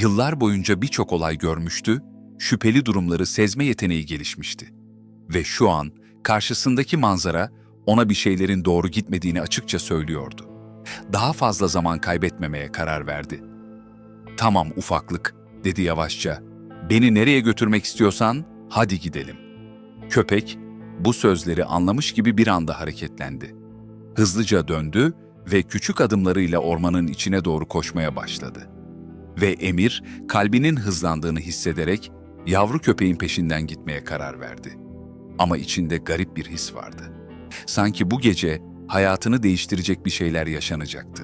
Yıllar boyunca birçok olay görmüştü, şüpheli durumları sezme yeteneği gelişmişti. Ve şu an karşısındaki manzara ona bir şeylerin doğru gitmediğini açıkça söylüyordu. Daha fazla zaman kaybetmemeye karar verdi. "Tamam ufaklık," dedi yavaşça. "Beni nereye götürmek istiyorsan hadi gidelim." Köpek bu sözleri anlamış gibi bir anda hareketlendi. Hızlıca döndü ve küçük adımlarıyla ormanın içine doğru koşmaya başladı. Ve Emir kalbinin hızlandığını hissederek yavru köpeğin peşinden gitmeye karar verdi. Ama içinde garip bir his vardı. Sanki bu gece hayatını değiştirecek bir şeyler yaşanacaktı.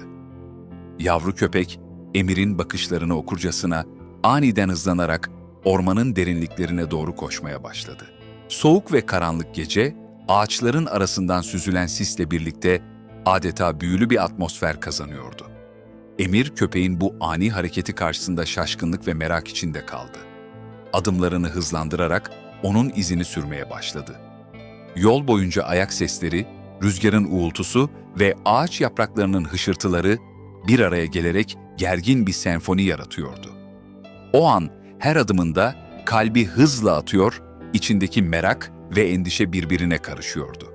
Yavru köpek Emir'in bakışlarını okurcasına aniden hızlanarak ormanın derinliklerine doğru koşmaya başladı. Soğuk ve karanlık gece ağaçların arasından süzülen sisle birlikte adeta büyülü bir atmosfer kazanıyordu. Emir köpeğin bu ani hareketi karşısında şaşkınlık ve merak içinde kaldı. Adımlarını hızlandırarak onun izini sürmeye başladı. Yol boyunca ayak sesleri, rüzgarın uğultusu ve ağaç yapraklarının hışırtıları bir araya gelerek gergin bir senfoni yaratıyordu. O an her adımında kalbi hızla atıyor, içindeki merak ve endişe birbirine karışıyordu.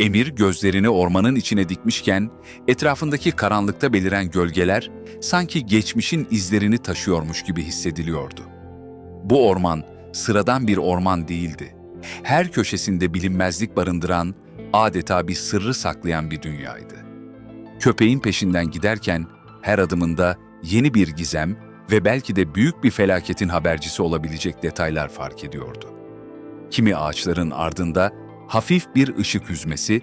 Emir gözlerini ormanın içine dikmişken etrafındaki karanlıkta beliren gölgeler sanki geçmişin izlerini taşıyormuş gibi hissediliyordu. Bu orman sıradan bir orman değildi. Her köşesinde bilinmezlik barındıran, adeta bir sırrı saklayan bir dünyaydı. Köpeğin peşinden giderken her adımında yeni bir gizem ve belki de büyük bir felaketin habercisi olabilecek detaylar fark ediyordu. Kimi ağaçların ardında hafif bir ışık hüzmesi,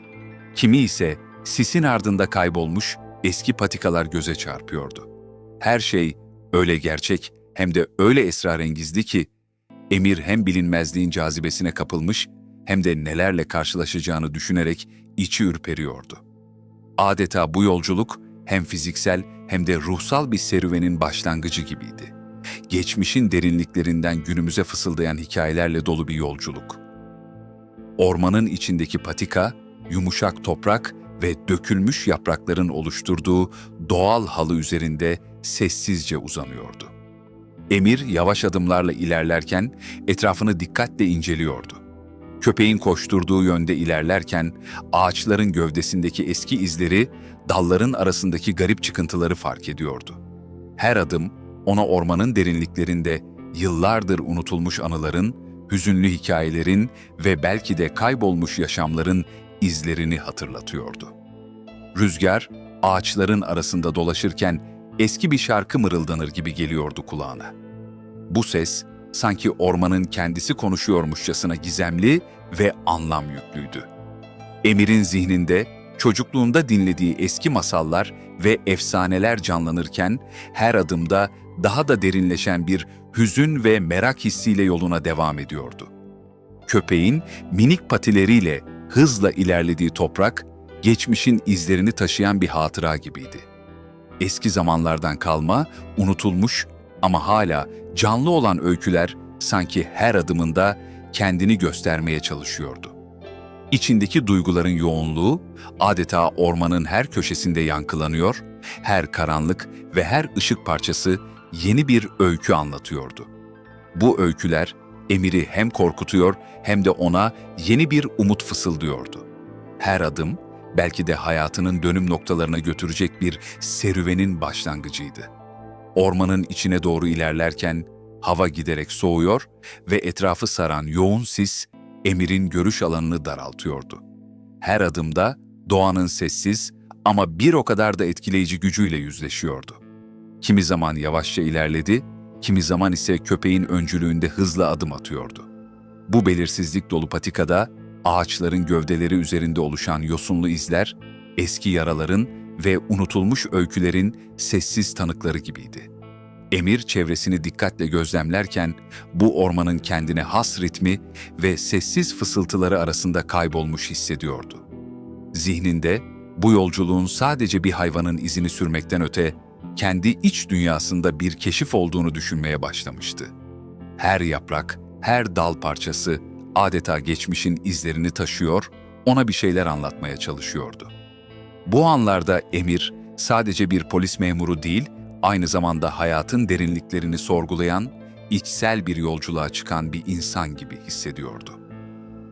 kimi ise sisin ardında kaybolmuş eski patikalar göze çarpıyordu. Her şey öyle gerçek hem de öyle esrarengizdi ki Emir hem bilinmezliğin cazibesine kapılmış hem de nelerle karşılaşacağını düşünerek içi ürperiyordu. Adeta bu yolculuk hem fiziksel hem de ruhsal bir serüvenin başlangıcı gibiydi. Geçmişin derinliklerinden günümüze fısıldayan hikayelerle dolu bir yolculuk. Ormanın içindeki patika, yumuşak toprak ve dökülmüş yaprakların oluşturduğu doğal halı üzerinde sessizce uzanıyordu. Emir yavaş adımlarla ilerlerken etrafını dikkatle inceliyordu. Köpeğin koşturduğu yönde ilerlerken ağaçların gövdesindeki eski izleri, dalların arasındaki garip çıkıntıları fark ediyordu. Her adım ona ormanın derinliklerinde yıllardır unutulmuş anıların, hüzünlü hikayelerin ve belki de kaybolmuş yaşamların izlerini hatırlatıyordu. Rüzgar ağaçların arasında dolaşırken eski bir şarkı mırıldanır gibi geliyordu kulağına. Bu ses sanki ormanın kendisi konuşuyormuşçasına gizemli ve anlam yüklüydü. Emir'in zihninde çocukluğunda dinlediği eski masallar ve efsaneler canlanırken her adımda daha da derinleşen bir hüzün ve merak hissiyle yoluna devam ediyordu. Köpeğin minik patileriyle hızla ilerlediği toprak, geçmişin izlerini taşıyan bir hatıra gibiydi. Eski zamanlardan kalma, unutulmuş ama hala canlı olan öyküler sanki her adımında kendini göstermeye çalışıyordu. İçindeki duyguların yoğunluğu adeta ormanın her köşesinde yankılanıyor, her karanlık ve her ışık parçası yeni bir öykü anlatıyordu. Bu öyküler Emir'i hem korkutuyor hem de ona yeni bir umut fısıldıyordu. Her adım belki de hayatının dönüm noktalarına götürecek bir serüvenin başlangıcıydı. Ormanın içine doğru ilerlerken hava giderek soğuyor ve etrafı saran yoğun sis Emir'in görüş alanını daraltıyordu. Her adımda doğanın sessiz ama bir o kadar da etkileyici gücüyle yüzleşiyordu. Kimi zaman yavaşça ilerledi, kimi zaman ise köpeğin öncülüğünde hızla adım atıyordu. Bu belirsizlik dolu patikada ağaçların gövdeleri üzerinde oluşan yosunlu izler, eski yaraların ve unutulmuş öykülerin sessiz tanıkları gibiydi. Emir çevresini dikkatle gözlemlerken bu ormanın kendine has ritmi ve sessiz fısıltıları arasında kaybolmuş hissediyordu. Zihninde bu yolculuğun sadece bir hayvanın izini sürmekten öte kendi iç dünyasında bir keşif olduğunu düşünmeye başlamıştı. Her yaprak, her dal parçası adeta geçmişin izlerini taşıyor, ona bir şeyler anlatmaya çalışıyordu. Bu anlarda Emir sadece bir polis memuru değil, aynı zamanda hayatın derinliklerini sorgulayan, içsel bir yolculuğa çıkan bir insan gibi hissediyordu.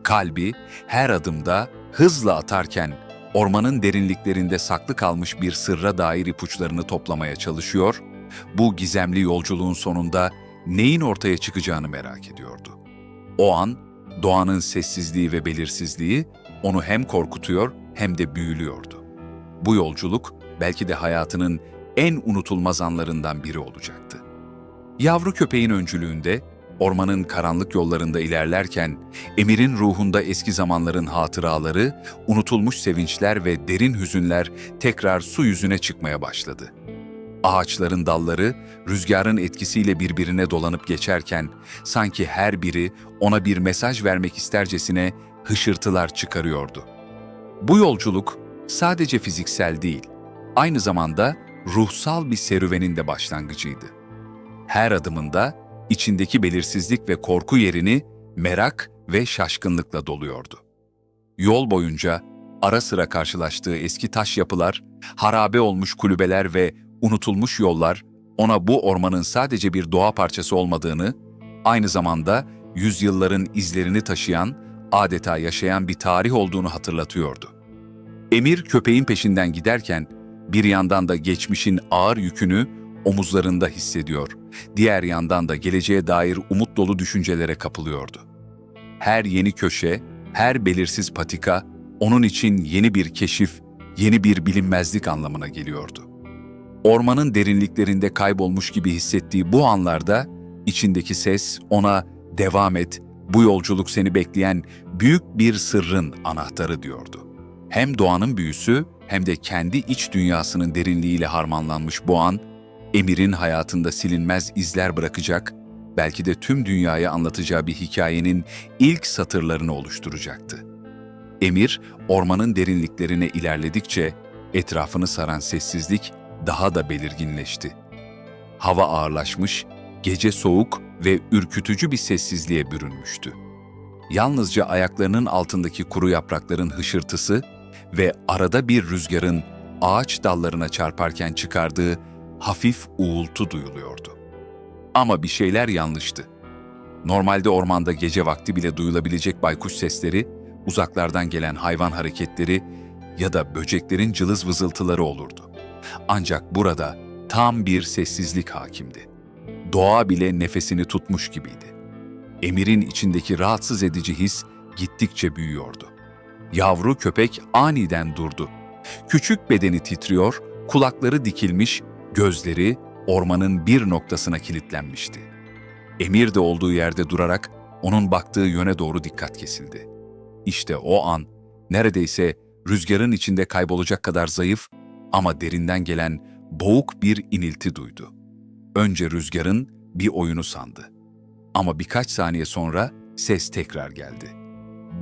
Kalbi her adımda hızla atarken ormanın derinliklerinde saklı kalmış bir sırra dair ipuçlarını toplamaya çalışıyor, bu gizemli yolculuğun sonunda neyin ortaya çıkacağını merak ediyordu. O an doğanın sessizliği ve belirsizliği onu hem korkutuyor hem de büyülüyordu. Bu yolculuk belki de hayatının en unutulmaz anlarından biri olacaktı. Yavru köpeğin öncülüğünde ormanın karanlık yollarında ilerlerken Emir'in ruhunda eski zamanların hatıraları, unutulmuş sevinçler ve derin hüzünler tekrar su yüzüne çıkmaya başladı. Ağaçların dalları rüzgarın etkisiyle birbirine dolanıp geçerken sanki her biri ona bir mesaj vermek istercesine hışırtılar çıkarıyordu. Bu yolculuk sadece fiziksel değil, aynı zamanda ruhsal bir serüvenin de başlangıcıydı. Her adımında içindeki belirsizlik ve korku yerini merak ve şaşkınlıkla doluyordu. Yol boyunca ara sıra karşılaştığı eski taş yapılar, harabe olmuş kulübeler ve unutulmuş yollar ona bu ormanın sadece bir doğa parçası olmadığını, aynı zamanda yüzyılların izlerini taşıyan, adeta yaşayan bir tarih olduğunu hatırlatıyordu. Emir köpeğin peşinden giderken bir yandan da geçmişin ağır yükünü omuzlarında hissediyor, diğer yandan da geleceğe dair umut dolu düşüncelere kapılıyordu. Her yeni köşe, her belirsiz patika onun için yeni bir keşif, yeni bir bilinmezlik anlamına geliyordu. Ormanın derinliklerinde kaybolmuş gibi hissettiği bu anlarda içindeki ses ona devam et, bu yolculuk seni bekleyen büyük bir sırrın anahtarı diyordu. Hem doğanın büyüsü hem de kendi iç dünyasının derinliğiyle harmanlanmış bu an, Emir'in hayatında silinmez izler bırakacak, belki de tüm dünyaya anlatacağı bir hikayenin ilk satırlarını oluşturacaktı. Emir, ormanın derinliklerine ilerledikçe etrafını saran sessizlik daha da belirginleşti. Hava ağırlaşmış, gece soğuk ve ürkütücü bir sessizliğe bürünmüştü. Yalnızca ayaklarının altındaki kuru yaprakların hışırtısı ve arada bir rüzgarın ağaç dallarına çarparken çıkardığı hafif uğultu duyuluyordu. Ama bir şeyler yanlıştı. Normalde ormanda gece vakti bile duyulabilecek baykuş sesleri, uzaklardan gelen hayvan hareketleri ya da böceklerin cılız vızıltıları olurdu. Ancak burada tam bir sessizlik hakimdi. Doğa bile nefesini tutmuş gibiydi. Emir'in içindeki rahatsız edici his gittikçe büyüyordu. Yavru köpek aniden durdu. Küçük bedeni titriyor, kulakları dikilmiş, gözleri ormanın bir noktasına kilitlenmişti. Emir de olduğu yerde durarak onun baktığı yöne doğru dikkat kesildi. İşte o an neredeyse rüzgarın içinde kaybolacak kadar zayıf ama derinden gelen boğuk bir inilti duydu. Önce rüzgarın bir oyunu sandı. Ama birkaç saniye sonra ses tekrar geldi.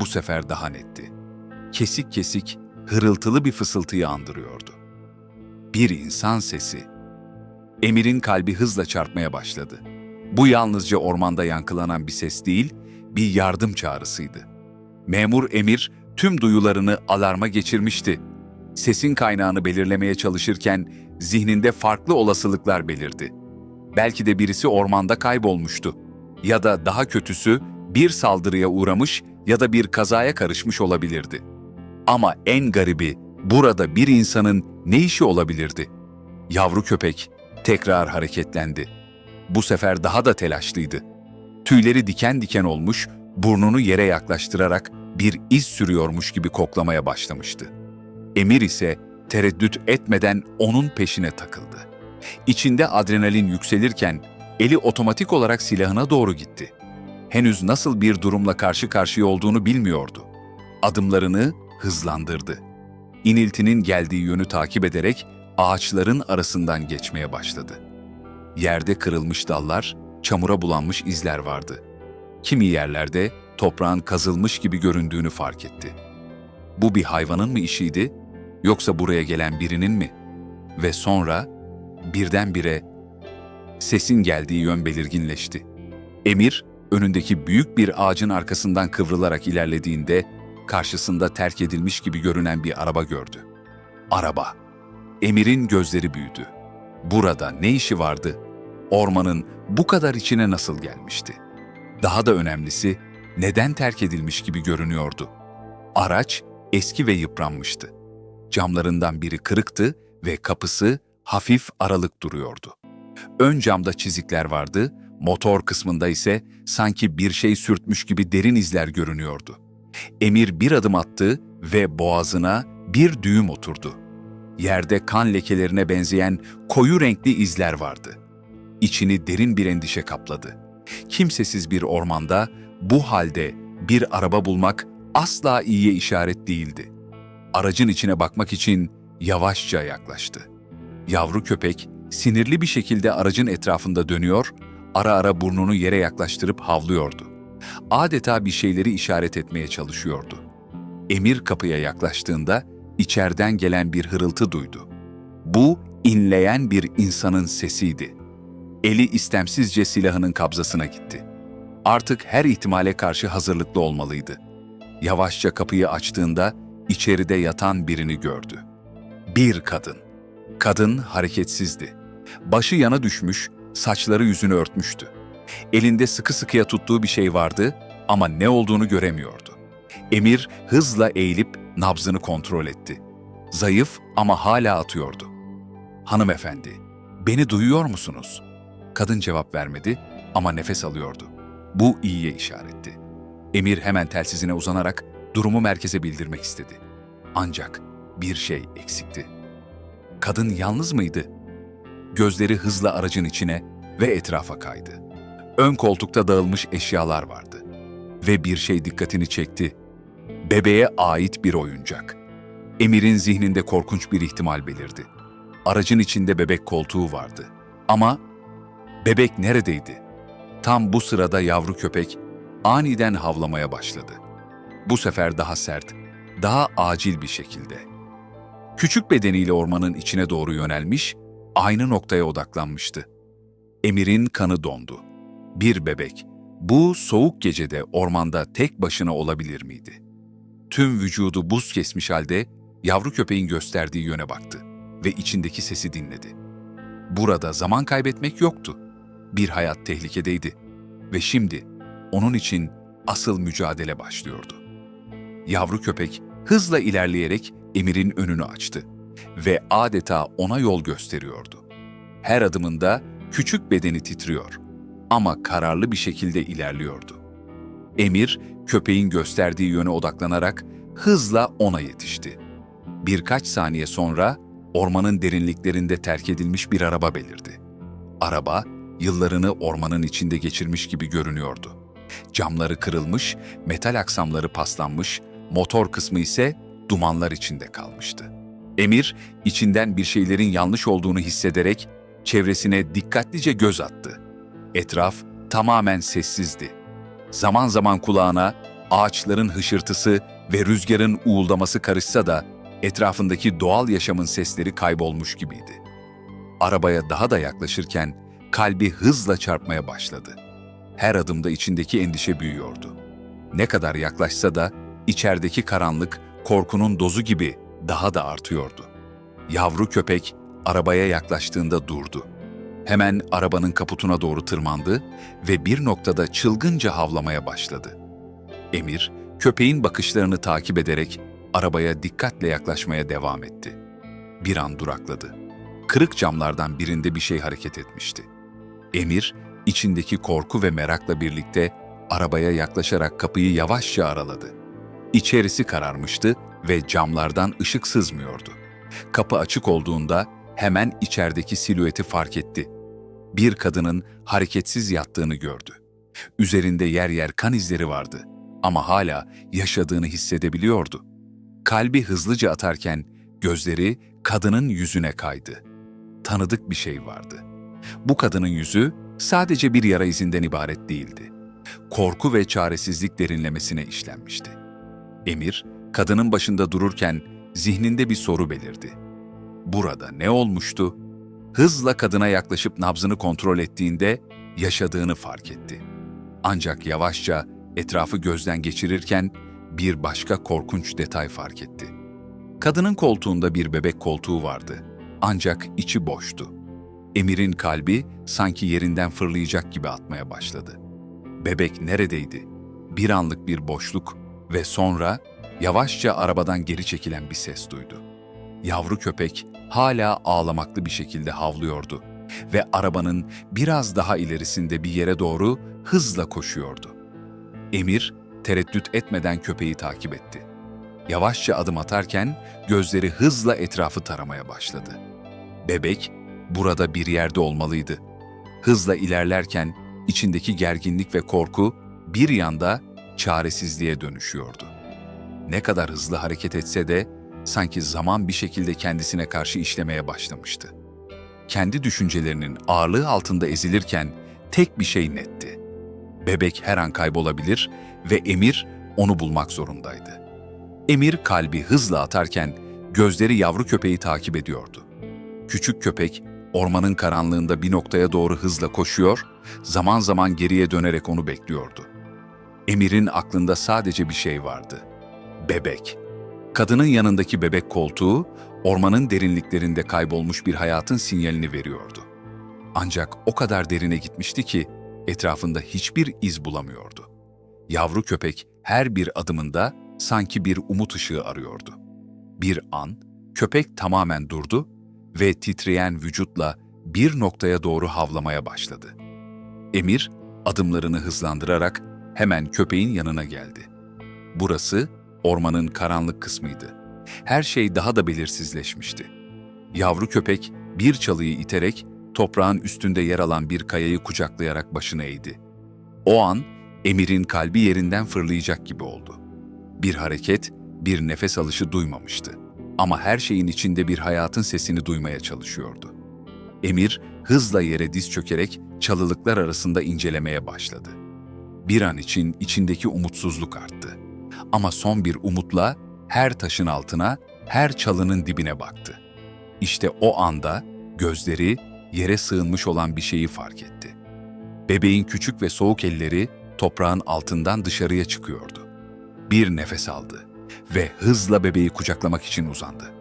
Bu sefer daha netti. Kesik kesik, hırıltılı bir fısıltıyı andırıyordu. Bir insan sesi. Emir'in kalbi hızla çarpmaya başladı. Bu yalnızca ormanda yankılanan bir ses değil, bir yardım çağrısıydı. Memur Emir tüm duyularını alarma geçirmişti. Sesin kaynağını belirlemeye çalışırken zihninde farklı olasılıklar belirdi. Belki de birisi ormanda kaybolmuştu. Ya da daha kötüsü bir saldırıya uğramış ya da bir kazaya karışmış olabilirdi. Ama en garibi burada bir insanın ne işi olabilirdi? Yavru köpek tekrar hareketlendi. Bu sefer daha da telaşlıydı. Tüyleri diken diken olmuş, burnunu yere yaklaştırarak bir iz sürüyormuş gibi koklamaya başlamıştı. Emir ise tereddüt etmeden onun peşine takıldı. İçinde adrenalin yükselirken eli otomatik olarak silahına doğru gitti. Henüz nasıl bir durumla karşı karşıya olduğunu bilmiyordu. Adımlarını hızlandırdı. İniltinin geldiği yönü takip ederek ağaçların arasından geçmeye başladı. Yerde kırılmış dallar, çamura bulanmış izler vardı. Kimi yerlerde toprağın kazılmış gibi göründüğünü fark etti. Bu bir hayvanın mı işiydi yoksa buraya gelen birinin mi? Ve sonra birdenbire sesin geldiği yön belirginleşti. Emir önündeki büyük bir ağacın arkasından kıvrılarak ilerlediğinde karşısında terk edilmiş gibi görünen bir araba gördü. Araba. Emir'in gözleri büyüdü. Burada ne işi vardı? Ormanın bu kadar içine nasıl gelmişti? Daha da önemlisi, neden terk edilmiş gibi görünüyordu? Araç eski ve yıpranmıştı. Camlarından biri kırıktı ve kapısı hafif aralık duruyordu. Ön camda çizikler vardı, motor kısmında ise sanki bir şey sürtmüş gibi derin izler görünüyordu. Emir bir adım attı ve boğazına bir düğüm oturdu. Yerde kan lekelerine benzeyen koyu renkli izler vardı. İçini derin bir endişe kapladı. Kimsesiz bir ormanda bu halde bir araba bulmak asla iyiye işaret değildi. Aracın içine bakmak için yavaşça yaklaştı. Yavru köpek sinirli bir şekilde aracın etrafında dönüyor, ara ara burnunu yere yaklaştırıp havlıyordu. Adeta bir şeyleri işaret etmeye çalışıyordu. Emir kapıya yaklaştığında içeriden gelen bir hırıltı duydu. Bu inleyen bir insanın sesiydi. Eli istemsizce silahının kabzasına gitti. Artık her ihtimale karşı hazırlıklı olmalıydı. Yavaşça kapıyı açtığında içeride yatan birini gördü. Bir kadın. Kadın hareketsizdi. Başı yana düşmüş, saçları yüzünü örtmüştü. Elinde sıkı sıkıya tuttuğu bir şey vardı ama ne olduğunu göremiyordu. Emir hızla eğilip nabzını kontrol etti. Zayıf ama hala atıyordu. Hanımefendi, beni duyuyor musunuz? Kadın cevap vermedi ama nefes alıyordu. Bu iyiye işaretti. Emir hemen telsizine uzanarak durumu merkeze bildirmek istedi. Ancak bir şey eksikti. Kadın yalnız mıydı? Gözleri hızla aracın içine ve etrafa kaydı. Ön koltukta dağılmış eşyalar vardı. Ve bir şey dikkatini çekti. Bebeğe ait bir oyuncak. Emir'in zihninde korkunç bir ihtimal belirdi. Aracın içinde bebek koltuğu vardı. Ama bebek neredeydi? Tam bu sırada yavru köpek aniden havlamaya başladı. Bu sefer daha sert, daha acil bir şekilde. Küçük bedeniyle ormanın içine doğru yönelmiş, aynı noktaya odaklanmıştı. Emir'in kanı dondu. Bir bebek, bu soğuk gecede ormanda tek başına olabilir miydi? Tüm vücudu buz kesmiş halde yavru köpeğin gösterdiği yöne baktı ve içindeki sesi dinledi. Burada zaman kaybetmek yoktu. Bir hayat tehlikedeydi ve şimdi onun için asıl mücadele başlıyordu. Yavru köpek hızla ilerleyerek Emir'in önünü açtı ve adeta ona yol gösteriyordu. Her adımında küçük bedeni titriyor ama kararlı bir şekilde ilerliyordu. Emir, köpeğin gösterdiği yöne odaklanarak hızla ona yetişti. Birkaç saniye sonra ormanın derinliklerinde terk edilmiş bir araba belirdi. Araba, yıllarını ormanın içinde geçirmiş gibi görünüyordu. Camları kırılmış, metal aksamları paslanmış, motor kısmı ise dumanlar içinde kalmıştı. Emir, içinden bir şeylerin yanlış olduğunu hissederek çevresine dikkatlice göz attı. Etraf tamamen sessizdi. Zaman zaman kulağına ağaçların hışırtısı ve rüzgarın uğuldaması karışsa da etrafındaki doğal yaşamın sesleri kaybolmuş gibiydi. Arabaya daha da yaklaşırken kalbi hızla çarpmaya başladı. Her adımda içindeki endişe büyüyordu. Ne kadar yaklaşsa da içerideki karanlık korkunun dozu gibi daha da artıyordu. Yavru köpek arabaya yaklaştığında durdu. Hemen arabanın kaputuna doğru tırmandı ve bir noktada çılgınca havlamaya başladı. Emir, köpeğin bakışlarını takip ederek arabaya dikkatle yaklaşmaya devam etti. Bir an durakladı. Kırık camlardan birinde bir şey hareket etmişti. Emir, içindeki korku ve merakla birlikte arabaya yaklaşarak kapıyı yavaşça araladı. İçerisi kararmıştı ve camlardan ışık sızmıyordu. Kapı açık olduğunda hemen içerideki silüeti fark etti. Bir kadının hareketsiz yattığını gördü. Üzerinde yer yer kan izleri vardı ama hala yaşadığını hissedebiliyordu. Kalbi hızlıca atarken gözleri kadının yüzüne kaydı. Tanıdık bir şey vardı. Bu kadının yüzü sadece bir yara izinden ibaret değildi. Korku ve çaresizlik derinlemesine işlenmişti. Emir, kadının başında dururken zihninde bir soru belirdi. Burada ne olmuştu? Hızla kadına yaklaşıp nabzını kontrol ettiğinde yaşadığını fark etti. Ancak yavaşça etrafı gözden geçirirken bir başka korkunç detay fark etti. Kadının koltuğunda bir bebek koltuğu vardı. Ancak içi boştu. Emir'in kalbi sanki yerinden fırlayacak gibi atmaya başladı. Bebek neredeydi? Bir anlık bir boşluk ve sonra yavaşça arabadan geri çekilen bir ses duydu. Yavru köpek hala ağlamaklı bir şekilde havlıyordu ve arabanın biraz daha ilerisinde bir yere doğru hızla koşuyordu. Emir tereddüt etmeden köpeği takip etti. Yavaşça adım atarken gözleri hızla etrafı taramaya başladı. Bebek burada bir yerde olmalıydı. Hızla ilerlerken içindeki gerginlik ve korku bir yanda çaresizliğe dönüşüyordu. Ne kadar hızlı hareket etse de sanki zaman bir şekilde kendisine karşı işlemeye başlamıştı. Kendi düşüncelerinin ağırlığı altında ezilirken tek bir şey netti. Bebek her an kaybolabilir ve Emir onu bulmak zorundaydı. Emir kalbi hızla atarken gözleri yavru köpeği takip ediyordu. Küçük köpek ormanın karanlığında bir noktaya doğru hızla koşuyor, zaman zaman geriye dönerek onu bekliyordu. Emir'in aklında sadece bir şey vardı. Bebek. Kadının yanındaki bebek koltuğu, ormanın derinliklerinde kaybolmuş bir hayatın sinyalini veriyordu. Ancak o kadar derine gitmişti ki etrafında hiçbir iz bulamıyordu. Yavru köpek her bir adımında sanki bir umut ışığı arıyordu. Bir an köpek tamamen durdu ve titreyen vücutla bir noktaya doğru havlamaya başladı. Emir adımlarını hızlandırarak hemen köpeğin yanına geldi. Burası ormanın karanlık kısmıydı. Her şey daha da belirsizleşmişti. Yavru köpek bir çalıyı iterek toprağın üstünde yer alan bir kayayı kucaklayarak başını eğdi. O an Emir'in kalbi yerinden fırlayacak gibi oldu. Bir hareket, bir nefes alışı duymamıştı. Ama her şeyin içinde bir hayatın sesini duymaya çalışıyordu. Emir hızla yere diz çökerek çalılıklar arasında incelemeye başladı. Bir an için içindeki umutsuzluk arttı. Ama son bir umutla her taşın altına, her çalının dibine baktı. İşte o anda gözleri yere sığınmış olan bir şeyi fark etti. Bebeğin küçük ve soğuk elleri toprağın altından dışarıya çıkıyordu. Bir nefes aldı ve hızla bebeği kucaklamak için uzandı.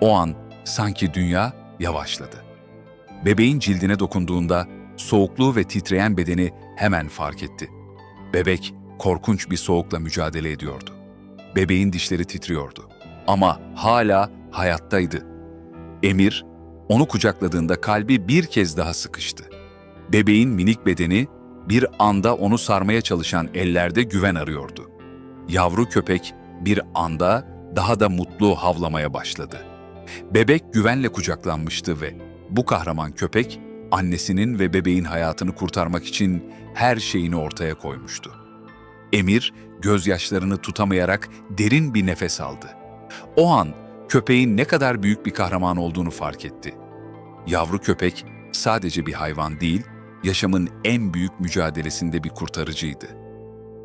O an sanki dünya yavaşladı. Bebeğin cildine dokunduğunda soğukluğu ve titreyen bedeni hemen fark etti. Bebek korkunç bir soğukla mücadele ediyordu. Bebeğin dişleri titriyordu ama hala hayattaydı. Emir onu kucakladığında kalbi bir kez daha sıkıştı. Bebeğin minik bedeni bir anda onu sarmaya çalışan ellerde güven arıyordu. Yavru köpek bir anda daha da mutlu havlamaya başladı. Bebek güvenle kucaklanmıştı ve bu kahraman köpek annesinin ve bebeğin hayatını kurtarmak için her şeyini ortaya koymuştu. Emir gözyaşlarını tutamayarak derin bir nefes aldı. O an köpeğin ne kadar büyük bir kahraman olduğunu fark etti. Yavru köpek sadece bir hayvan değil, yaşamın en büyük mücadelesinde bir kurtarıcıydı.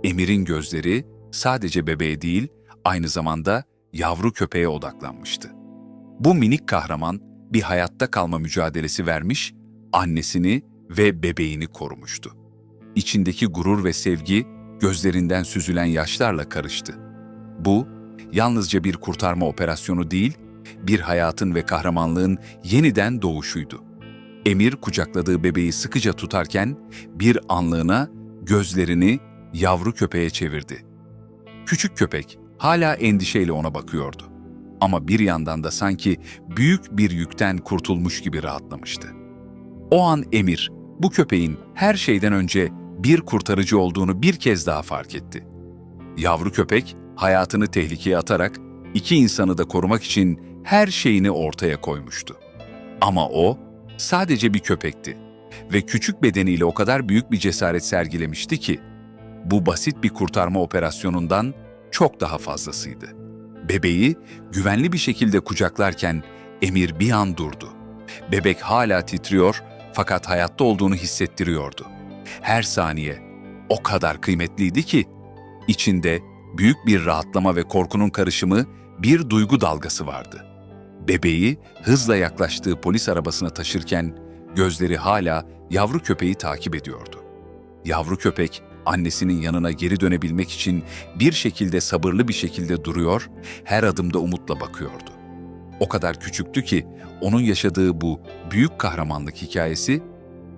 Emir'in gözleri sadece bebeğe değil, aynı zamanda yavru köpeğe odaklanmıştı. Bu minik kahraman bir hayatta kalma mücadelesi vermiş, annesini ve bebeğini korumuştu. İçindeki gurur ve sevgi gözlerinden süzülen yaşlarla karıştı. Bu, yalnızca bir kurtarma operasyonu değil, bir hayatın ve kahramanlığın yeniden doğuşuydu. Emir kucakladığı bebeği sıkıca tutarken bir anlığına gözlerini yavru köpeğe çevirdi. Küçük köpek hala endişeyle ona bakıyordu. Ama bir yandan da sanki büyük bir yükten kurtulmuş gibi rahatlamıştı. O an Emir, bu köpeğin her şeyden önce bir kurtarıcı olduğunu bir kez daha fark etti. Yavru köpek hayatını tehlikeye atarak iki insanı da korumak için her şeyini ortaya koymuştu. Ama o sadece bir köpekti ve küçük bedeniyle o kadar büyük bir cesaret sergilemişti ki bu basit bir kurtarma operasyonundan çok daha fazlasıydı. Bebeği güvenli bir şekilde kucaklarken Emir bir an durdu. Bebek hala titriyor fakat hayatta olduğunu hissettiriyordu. Her saniye o kadar kıymetliydi ki içinde büyük bir rahatlama ve korkunun karışımı bir duygu dalgası vardı. Bebeği hızla yaklaştığı polis arabasına taşırken gözleri hala yavru köpeği takip ediyordu. Yavru köpek annesinin yanına geri dönebilmek için bir şekilde sabırlı bir şekilde duruyor, her adımda umutla bakıyordu. O kadar küçüktü ki onun yaşadığı bu büyük kahramanlık hikayesi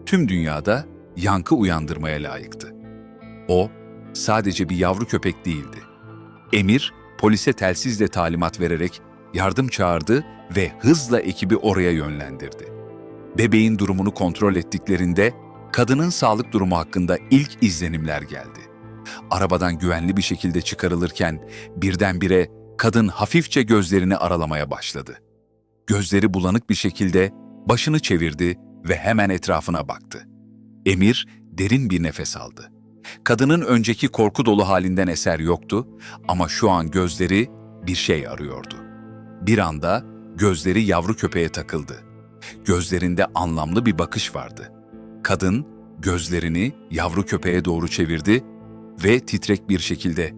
tüm dünyada yankı uyandırmaya layıktı. O sadece bir yavru köpek değildi. Emir polise telsizle talimat vererek yardım çağırdı ve hızla ekibi oraya yönlendirdi. Bebeğin durumunu kontrol ettiklerinde kadının sağlık durumu hakkında ilk izlenimler geldi. Arabadan güvenli bir şekilde çıkarılırken birdenbire kadın hafifçe gözlerini aralamaya başladı. Gözleri bulanık bir şekilde başını çevirdi ve hemen etrafına baktı. Emir derin bir nefes aldı. Kadının önceki korku dolu halinden eser yoktu ama şu an gözleri bir şey arıyordu. Bir anda gözleri yavru köpeğe takıldı. Gözlerinde anlamlı bir bakış vardı. Kadın gözlerini yavru köpeğe doğru çevirdi ve titrek bir şekilde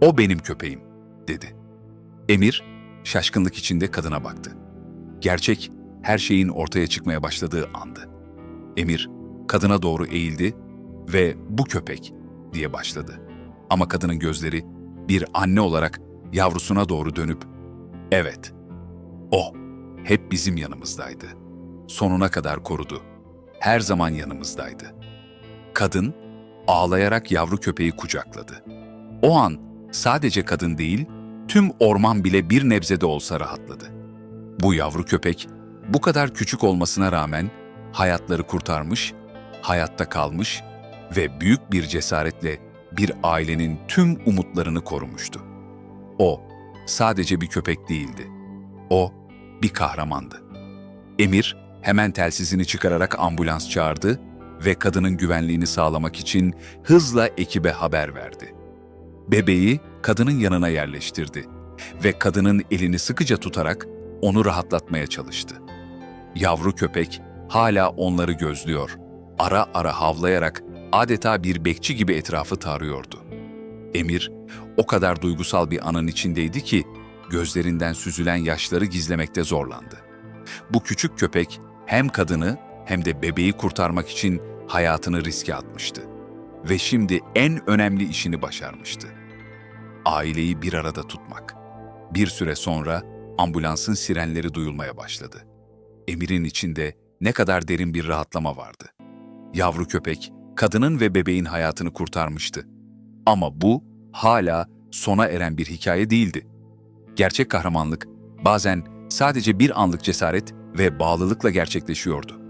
"O benim köpeğim." dedi. Emir şaşkınlık içinde kadına baktı. Gerçek her şeyin ortaya çıkmaya başladığı andı. Emir kadına doğru eğildi ve "Bu köpek." diye başladı. Ama kadının gözleri bir anne olarak yavrusuna doğru dönüp "Evet. O hep bizim yanımızdaydı. Sonuna kadar korudu. Her zaman yanımızdaydı." Kadın ağlayarak yavru köpeği kucakladı. O an sadece kadın değil, tüm orman bile bir nebzede olsa rahatladı. Bu yavru köpek bu kadar küçük olmasına rağmen hayatları kurtarmış, hayatta kalmış ve büyük bir cesaretle bir ailenin tüm umutlarını korumuştu. O sadece bir köpek değildi. O bir kahramandı. Emir hemen telsizini çıkararak ambulans çağırdı ve kadının güvenliğini sağlamak için hızla ekibe haber verdi. Bebeği kadının yanına yerleştirdi ve kadının elini sıkıca tutarak onu rahatlatmaya çalıştı. Yavru köpek hala onları gözlüyor, ara ara havlayarak adeta bir bekçi gibi etrafı tarıyordu. Emir o kadar duygusal bir anın içindeydi ki gözlerinden süzülen yaşları gizlemekte zorlandı. Bu küçük köpek hem kadını hem de bebeği kurtarmak için hayatını riske atmıştı. Ve şimdi en önemli işini başarmıştı. Aileyi bir arada tutmak. Bir süre sonra ambulansın sirenleri duyulmaya başladı. Emir'in içinde ne kadar derin bir rahatlama vardı. Yavru köpek, kadının ve bebeğin hayatını kurtarmıştı. Ama bu hala sona eren bir hikaye değildi. Gerçek kahramanlık bazen sadece bir anlık cesaret ve bağlılıkla gerçekleşiyordu.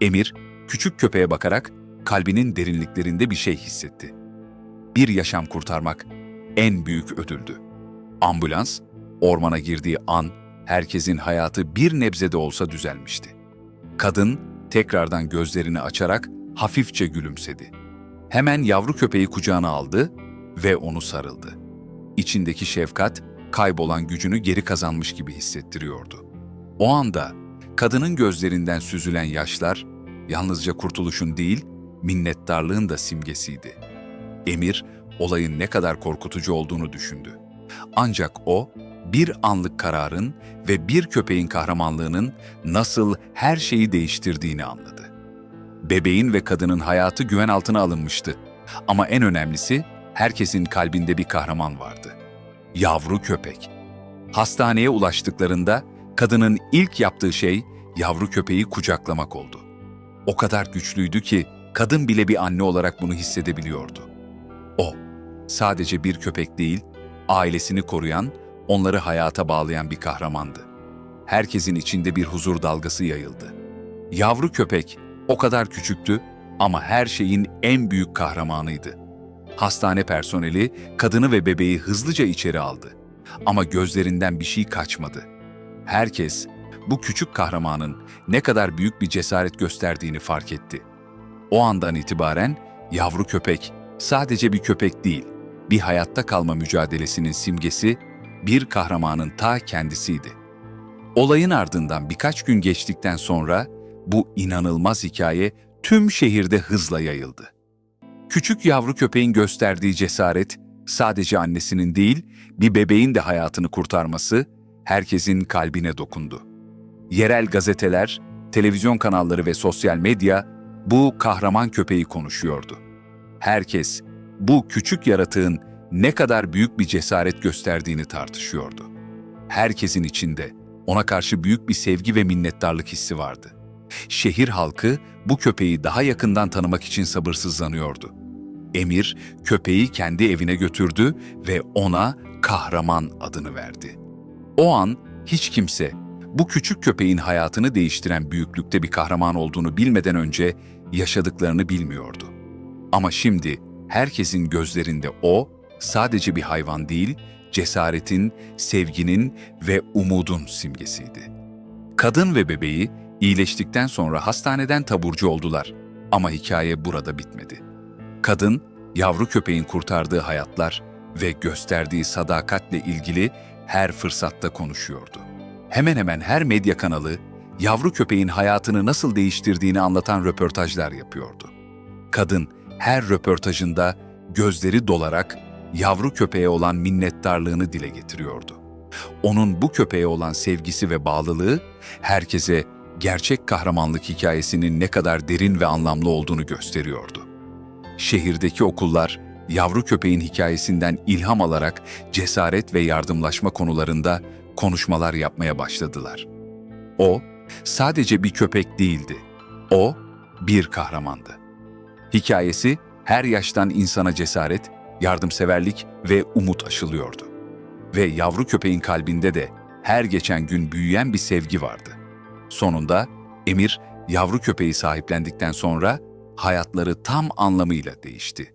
Emir, küçük köpeğe bakarak kalbinin derinliklerinde bir şey hissetti. Bir yaşam kurtarmak en büyük ödüldü. Ambulans, ormana girdiği an herkesin hayatı bir nebzede olsa düzelmişti. Kadın tekrardan gözlerini açarak hafifçe gülümsedi. Hemen yavru köpeği kucağına aldı ve onu sarıldı. İçindeki şefkat kaybolan gücünü geri kazanmış gibi hissettiriyordu. O anda kadının gözlerinden süzülen yaşlar yalnızca kurtuluşun değil, minnettarlığın da simgesiydi. Emir, olayın ne kadar korkutucu olduğunu düşündü. Ancak o, bir anlık kararın ve bir köpeğin kahramanlığının nasıl her şeyi değiştirdiğini anladı. Bebeğin ve kadının hayatı güven altına alınmıştı. Ama en önemlisi, herkesin kalbinde bir kahraman vardı. Yavru köpek. Hastaneye ulaştıklarında kadının ilk yaptığı şey yavru köpeği kucaklamak oldu. O kadar güçlüydü ki kadın bile bir anne olarak bunu hissedebiliyordu. O, sadece bir köpek değil, ailesini koruyan, onları hayata bağlayan bir kahramandı. Herkesin içinde bir huzur dalgası yayıldı. Yavru köpek o kadar küçüktü ama her şeyin en büyük kahramanıydı. Hastane personeli kadını ve bebeği hızlıca içeri aldı. Ama gözlerinden bir şey kaçmadı. Herkes bu küçük kahramanın ne kadar büyük bir cesaret gösterdiğini fark etti. O andan itibaren yavru köpek sadece bir köpek değil, bir hayatta kalma mücadelesinin simgesi, bir kahramanın ta kendisiydi. Olayın ardından birkaç gün geçtikten sonra bu inanılmaz hikaye tüm şehirde hızla yayıldı. Küçük yavru köpeğin gösterdiği cesaret sadece annesinin değil, bir bebeğin de hayatını kurtarması herkesin kalbine dokundu. Yerel gazeteler, televizyon kanalları ve sosyal medya bu kahraman köpeği konuşuyordu. Herkes bu küçük yaratığın ne kadar büyük bir cesaret gösterdiğini tartışıyordu. Herkesin içinde Ona karşı büyük bir sevgi ve minnettarlık hissi vardı. Şehir halkı bu köpeği daha yakından tanımak için sabırsızlanıyordu. Emir köpeği kendi evine götürdü ve ona kahraman adını verdi. O an hiç kimse bu küçük köpeğin hayatını değiştiren büyüklükte bir kahraman olduğunu bilmeden önce yaşadıklarını bilmiyordu. Ama şimdi herkesin gözlerinde o sadece bir hayvan değil, cesaretin, sevginin ve umudun simgesiydi. Kadın ve bebeği iyileştikten sonra hastaneden taburcu oldular ama hikaye burada bitmedi. Kadın, yavru köpeğin kurtardığı hayatlar ve gösterdiği sadakatle ilgili her fırsatta konuşuyordu. Hemen hemen her medya kanalı yavru köpeğin hayatını nasıl değiştirdiğini anlatan röportajlar yapıyordu. Kadın her röportajında gözleri dolarak yavru köpeğe olan minnettarlığını dile getiriyordu. Onun bu köpeğe olan sevgisi ve bağlılığı herkese gerçek kahramanlık hikayesinin ne kadar derin ve anlamlı olduğunu gösteriyordu. Şehirdeki okullar yavru köpeğin hikayesinden ilham alarak cesaret ve yardımlaşma konularında konuşmalar yapmaya başladılar. O sadece bir köpek değildi. O bir kahramandı. Hikayesi her yaştan insana cesaret, yardımseverlik ve umut aşılıyordu. Ve yavru köpeğin kalbinde de her geçen gün büyüyen bir sevgi vardı. Sonunda Emir yavru köpeği sahiplendikten sonra hayatları tam anlamıyla değişti.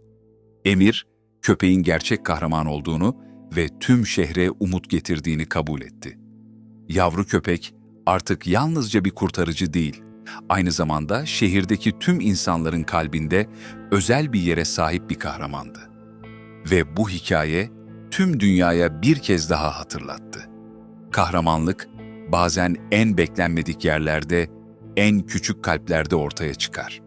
Emir, köpeğin gerçek kahraman olduğunu ve tüm şehre umut getirdiğini kabul etti. Yavru köpek artık yalnızca bir kurtarıcı değil, aynı zamanda şehirdeki tüm insanların kalbinde özel bir yere sahip bir kahramandı. Ve bu hikaye tüm dünyaya bir kez daha hatırlattı. Kahramanlık bazen en beklenmedik yerlerde, en küçük kalplerde ortaya çıkar.